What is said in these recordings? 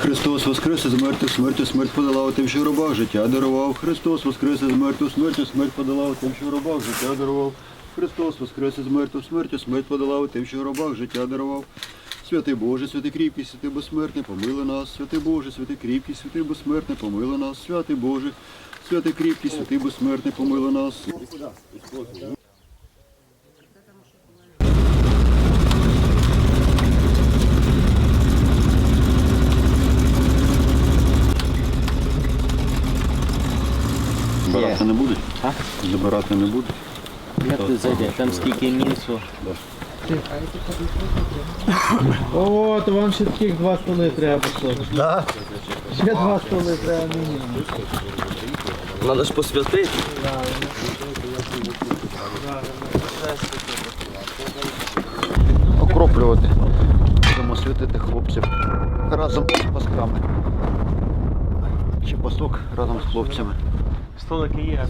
Христос воскрес із мертвих, смертю смерть подолав, тим, що в гробах життя дарував. Христос воскрес із мертвих, смертю смерть подолав, тим, що в гробах життя дарував. Христос воскрес із мертвих, смертю смерть подолав, тим, що в гробах життя дарував. Святий Боже, святий кріпкий, святий безсмертний, помили нас. Святий Боже, святий кріпкий, святий безсмертний, помили нас. Святий Боже, святий кріпкий, святий безсмертний, помили нас. Забирати не будуть? А? Забирати не будуть. Як ти зайде? Там скільки мінсу. О, то вам ще таких два столи треба. Да? Ще два столи треба мінімум. Надо ж посвятити. окроплювати. Будемо святити хлопців разом з пасками. Чи пасок разом з хлопцями. Столики є,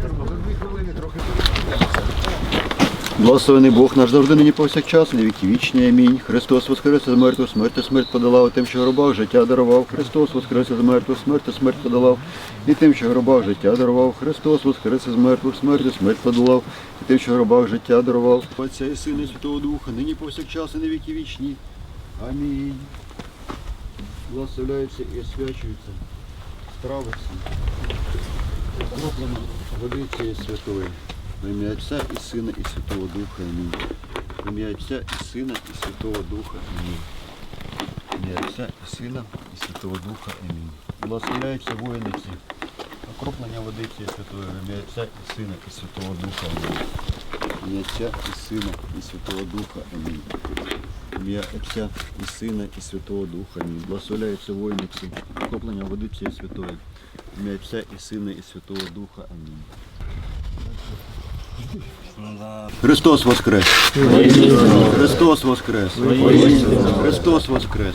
Благословений Бог наш завжди нині повсякчас, на віки вічні. Амінь. Христос воскрес із мертвих, смерть і смерть подолав, тим, що в гробах життя дарував. Христос воскрес із мертвих, смерть смерть подолав, і тим, що в гробах життя дарував. Христос воскрес із мертвих, смерть і смерть подолав, і тим, що в гробах життя дарував. Отця і Сина і Святого Духа, нині повсякчас і на віки вічні. Амінь. Благословляються і освячуються страви всі. Окроплено води цієї святої. Ім'я Отця і Сина і Святого Духа. Амінь. В ім'я Отця і Сина і Святого Духа. Амінь. В ім'я Отця і Сина і Святого Духа. Амінь. Благословляються воїни ці. Окроплення води цієї святої. В ім'я Отця і Сина і Святого Духа. Амінь. В ім'я Отця і Сина і Святого Духа. Амінь. Ім'я Отця і Сина і Святого Духа. Амінь. Благословляються воїни ці. Окроплення води цієї святої. Ім'я Отця і Сина і Святого Духа. Амінь. Христос воскрес! Христос воскрес! Христос воскрес!